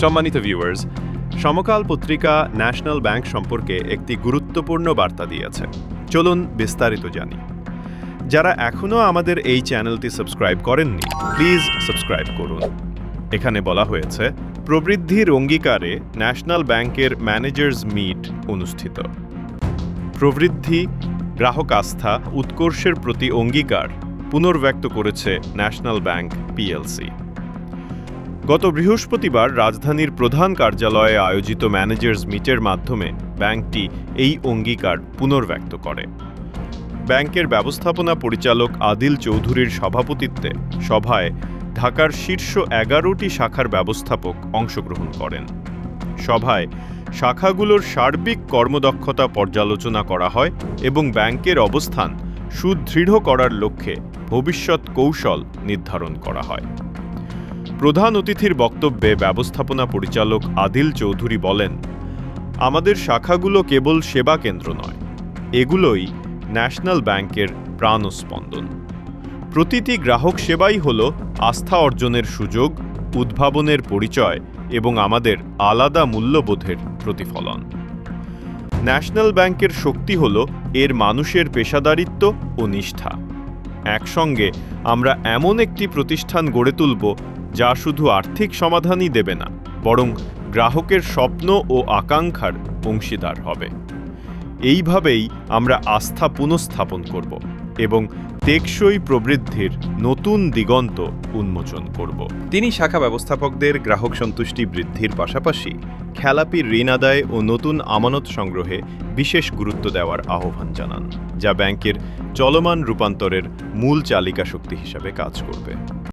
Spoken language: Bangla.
সম্মানিত ভিউয়ার্স সমকাল পত্রিকা ন্যাশনাল ব্যাংক সম্পর্কে একটি গুরুত্বপূর্ণ বার্তা দিয়েছে। চলুন বিস্তারিত জানি। যারা এখনও আমাদের এই চ্যানেলটি সাবস্ক্রাইব করেননি, প্লিজ সাবস্ক্রাইব করুন। এখানে বলা হয়েছে, প্রবৃদ্ধির অঙ্গীকারে ন্যাশনাল ব্যাংকের ম্যানেজার্স মিট অনুষ্ঠিত। প্রবৃদ্ধি, গ্রাহক আস্থা, উৎকর্ষের প্রতি অঙ্গীকার পুনর্ব্যক্ত করেছে ন্যাশনাল ব্যাংক পিএলসি গত বৃহস্পতিবার রাজধানীর প্রধান কার্যালয়ে আয়োজিত ম্যানেজার্স মিটের মাধ্যমে ব্যাংকটি এই অঙ্গীকার পুনর্ব্যক্ত করে। ব্যাংকের ব্যবস্থাপনা পরিচালক আদিল চৌধুরীর সভাপতিত্বে সভায় ঢাকার শীর্ষ এগারোটি শাখার ব্যবস্থাপক অংশগ্রহণ করেন। সভায় শাখাগুলোর সার্বিক কর্মদক্ষতা পর্যালোচনা করা হয় এবং ব্যাংকের অবস্থান সুদৃঢ় করার লক্ষ্যে ভবিষ্যৎ কৌশল নির্ধারণ করা হয়। প্রধান অতিথির বক্তব্যে ব্যবস্থাপনা পরিচালক আদিল চৌধুরী বলেন, আমাদের শাখাগুলো কেবল সেবা কেন্দ্র নয়, এগুলোই ন্যাশনাল ব্যাংকের প্রাণস্পন্দন। প্রতিটি গ্রাহক সেবাই হল আস্থা অর্জনের সুযোগ, উদ্ভাবনের পরিচয় এবং আমাদের আলাদা মূল্যবোধের প্রতিফলন। ন্যাশনাল ব্যাংকের শক্তি হল এর মানুষের পেশাদারিত্ব ও নিষ্ঠা। একসঙ্গে আমরা এমন একটি প্রতিষ্ঠান গড়ে তুলব যা শুধু আর্থিক সমাধানই দেবে না, বরং গ্রাহকের স্বপ্ন ও আকাঙ্ক্ষার অংশীদার হবে। এইভাবেই আমরা আস্থা পুনঃস্থাপন করব এবং টেকসই প্রবৃদ্ধির নতুন দিগন্ত উন্মোচন করব। তিনি শাখা ব্যবস্থাপকদের গ্রাহক সন্তুষ্টি বৃদ্ধির পাশাপাশি খেলাপির ঋণ আদায় ও নতুন আমানত সংগ্রহে বিশেষ গুরুত্ব দেওয়ার আহ্বান জানান, যা ব্যাংকের চলমান রূপান্তরের মূল চালিকা শক্তি হিসাবে কাজ করবে।